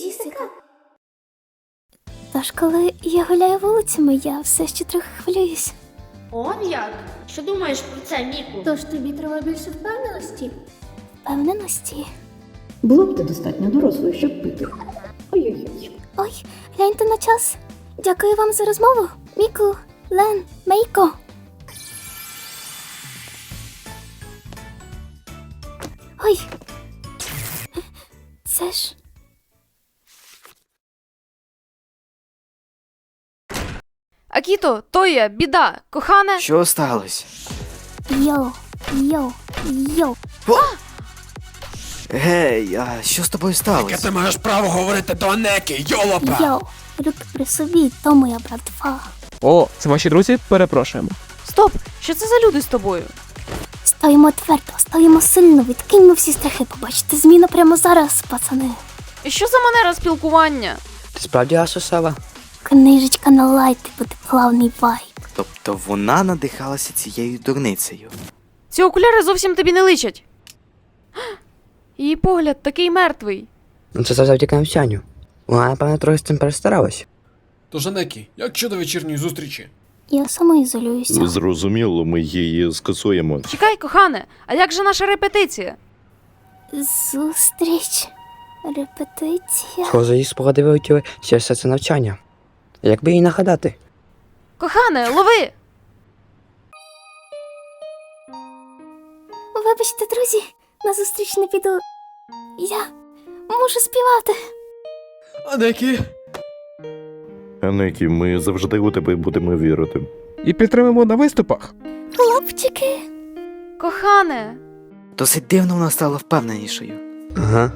Дісика. Тож, коли я гуляю вулицями, я все ще трохи хвилююсь. Он як? Що думаєш про це, Міку? Тож тобі треба більше впевненості. Впевненості. Було б ти достатньо дорослою, щоб пити. Ой-ой-ой. Ой, гляньте на час. Дякую вам за розмову. Міку, Лен, Мейко. Ой. Це ж. Акіто, Тоя, біда, кохане. Що сталося? Йоу, йоу, йоу. Гей, а що з тобою Яке сталося? ти маєш право говорити до Неки, йолопа? Йоу. Руки при собі, то моя братва. О, це ваші друзі? Перепрошуємо. Стоп! Що це за люди з тобою? Стоїмо твердо, стоїмо сильно, відкиньмо всі страхи, побачите зміну прямо зараз, пацани. І що за манера спілкування? Ти справді Асосава? Книжечка на лайти, буде плавний вайб. Тобто вона надихалася цією дурницею. Ці окуляри зовсім тобі не личать. Її погляд такий мертвий. Ну це завдяки навчанню. Вона, напевно, трохи з цим перестаралась. Тож, Некі, як щодо вечірньої зустрічі? Я самоізолююся. Зрозуміло, ми її скасуємо. Чекай, кохане, а як же наша репетиція? Зустріч. Репетиція. Схоже, її спогади вилетіли через все це навчання. Як би їй нагадати? Кохане, лови! Вибачте, друзі, на зустріч не піду. Я можу співати. А Некі? Енекі, ми завжди у тебе будемо вірити. І підтримуємо на виступах. Хлопчики. Кохане! Досить дивно вона стала впевненішою. Ага.